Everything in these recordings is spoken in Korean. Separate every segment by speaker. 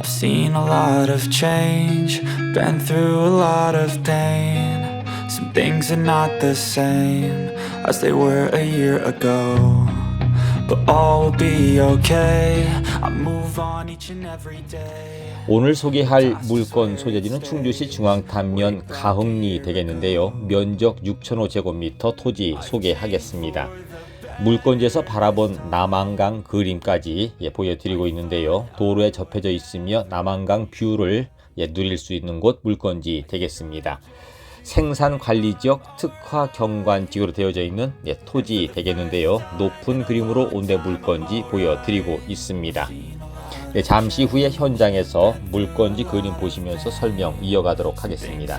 Speaker 1: I've seen a lot of change, been through a lot of pain. Some things are not the same as they were a year ago. But all will be okay. I move on each and every day.
Speaker 2: 오늘 소개할 물건 소재지는 충주시 중앙탄면 가흥리 되겠는데요. 면적 6,005제곱미터 토지 소개하겠습니다. 물건지에서 바라본 남한강 그림까지 예, 보여드리고 있는데요. 도로에 접해져 있으며 남한강 뷰를 예, 누릴 수 있는 곳 물건지 되겠습니다. 생산관리지역 특화 경관지구로 되어져 있는 예, 토지 되겠는데요. 높은 그림으로 온대 물건지 보여드리고 있습니다. 네, 잠시 후에 현장에서 물건지 그림 보시면서 설명 이어가도록 하겠습니다.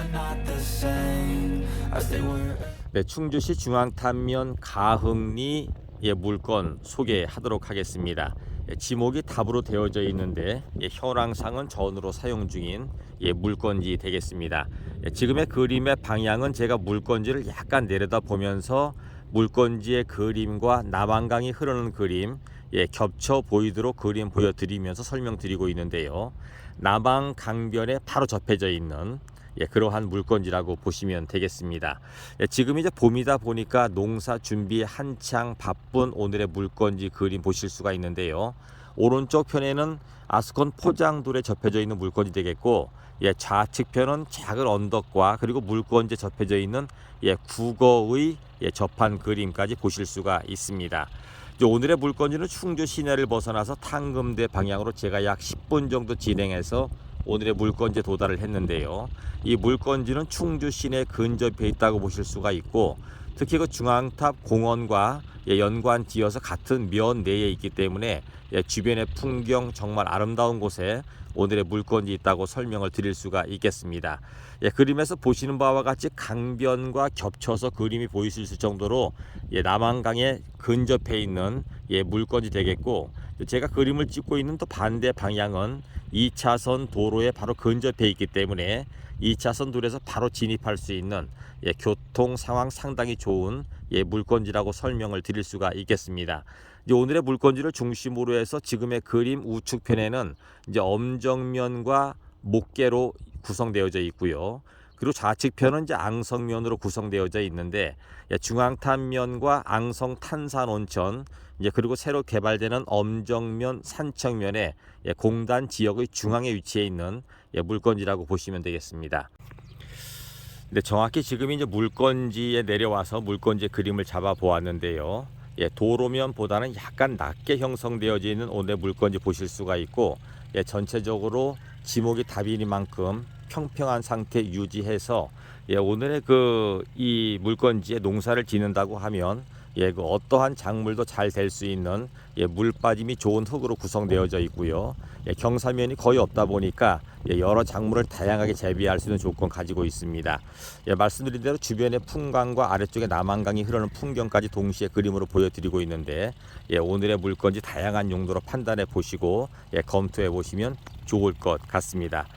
Speaker 2: 네, 충주시 중앙탄면 가흥리 예, 물건 소개하도록 하겠습니다. 예, 지목이 답으로 되어져 있는데 예, 현황상은 전으로 사용 중인 예, 물건지 되겠습니다. 예, 지금의 그림의 방향은 제가 물건지를 약간 내려다 보면서 물건지의 그림과 남한강이 흐르는 그림 예, 겹쳐 보이도록 그림 보여드리면서 설명드리고 있는데요. 남한 강변에 바로 접해져 있는 예, 그러한 물건지라고 보시면 되겠습니다. 예, 지금 이제 봄이다 보니까 농사 준비 한창 바쁜 오늘의 물건지 그림 보실 수가 있는데요. 오른쪽 편에는 아스콘 포장돌에 접혀져 있는 물건지 되겠고, 예, 좌측 편은 작은 언덕과 그리고 물건지에 접혀져 있는 예, 국어의 예, 접한 그림까지 보실 수가 있습니다. 오늘의 물건지는 충주 시내를 벗어나서 탕금대 방향으로 제가 약 10분 정도 진행해서 오늘의 물건지에 도달을 했는데요. 이 물건지는 충주 시내 근접해 있다고 보실 수가 있고 특히 그 중앙탑 공원과 예, 연관 지어서 같은 면 내에 있기 때문에 예, 주변의 풍경 정말 아름다운 곳에 오늘의 물건지 있다고 설명을 드릴 수가 있겠습니다. 예, 그림에서 보시는 바와 같이 강변과 겹쳐서 그림이 보이실 정도로 예, 남한강에 근접해 있는 예, 물건지 되겠고 제가 그림을 찍고 있는 또 반대 방향은 2차선 도로에 바로 근접해 있기 때문에 2차선 도로에서 바로 진입할 수 있는 예, 교통 상황 상당히 좋은 예, 물건지라고 설명을 드릴 수가 있겠습니다. 이제 오늘의 물건지를 중심으로 해서 지금의 그림 우측편에는 이제 엄정면과 목계로 구성되어져 있고요. 그리고 좌측편은 이제 앙성면으로 구성되어져 있는데 예, 중앙탄면과 앙성 탄산 온천 이제 그리고 새로 개발되는 엄정면 산청면에 예, 공단 지역의 중앙에 위치해 있는 예, 물건지라고 보시면 되겠습니다. 근데 정확히 지금 이제 물건지에 내려와서 물건지 그림을 잡아 보았는데요. 예, 도로면보다는 약간 낮게 형성되어져 있는 오늘 물건지 보실 수가 있고 예, 전체적으로 지목이 답이니만큼 평평한 상태 유지해서 예, 오늘의 그 이 물건지에 농사를 짓는다고 하면 예, 그 어떠한 작물도 잘 될 수 있는 예, 물 빠짐이 좋은 흙으로 구성되어져 있고요. 예, 경사면이 거의 없다 보니까 예, 여러 작물을 다양하게 재배할 수 있는 조건 가지고 있습니다. 예, 말씀드린 대로 주변의 풍광과 아래쪽에 남한강이 흐르는 풍경까지 동시에 그림으로 보여드리고 있는데 예, 오늘의 물건지 다양한 용도로 판단해 보시고 예, 검토해 보시면 좋을 것 같습니다.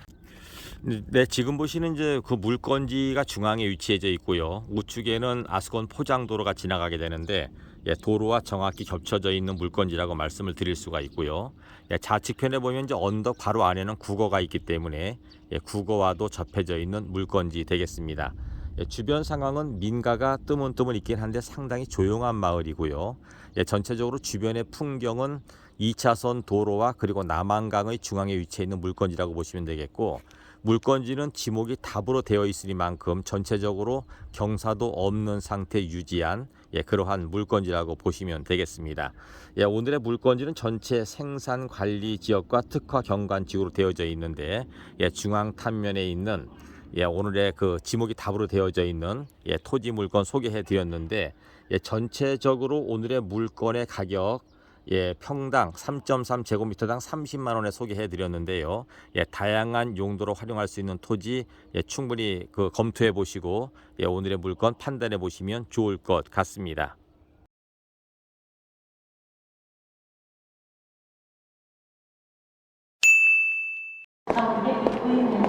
Speaker 2: 네, 지금 보시는 이제 그 물건지가 중앙에 위치해져 있고요. 우측에는 아스콘 포장도로가 지나가게 되는데 예, 도로와 정확히 겹쳐져 있는 물건지라고 말씀을 드릴 수가 있고요. 예, 좌측편에 보면 이제 언덕 바로 안에는 국어가 있기 때문에 예, 국어와도 접해져 있는 물건지 되겠습니다. 예, 주변 상황은 민가가 뜨문뜨문 있긴 한데 상당히 조용한 마을이고요. 예, 전체적으로 주변의 풍경은 2차선 도로와 그리고 남한강의 중앙에 위치해 있는 물건지라고 보시면 되겠고 물건지는 지목이 답으로 되어 있으니만큼 전체적으로 경사도 없는 상태 유지한 예, 그러한 물건지라고 보시면 되겠습니다. 예, 오늘의 물건지는 전체 생산 관리 지역과 특화 경관 지구로 되어져 있는데 예, 중앙 탄면에 있는 예, 오늘의 그 지목이 답으로 되어져 있는 예, 토지 물건 소개해 드렸는데 예, 전체적으로 오늘의 물건의 가격 예, 평당 3.3 제곱미터당 30만 원에 소개해 드렸는데요. 예, 다양한 용도로 활용할 수 있는 토지 예, 충분히 그 검토해 보시고 예, 오늘의 물건 판단해 보시면 좋을 것 같습니다.
Speaker 3: 아, 근데 보이는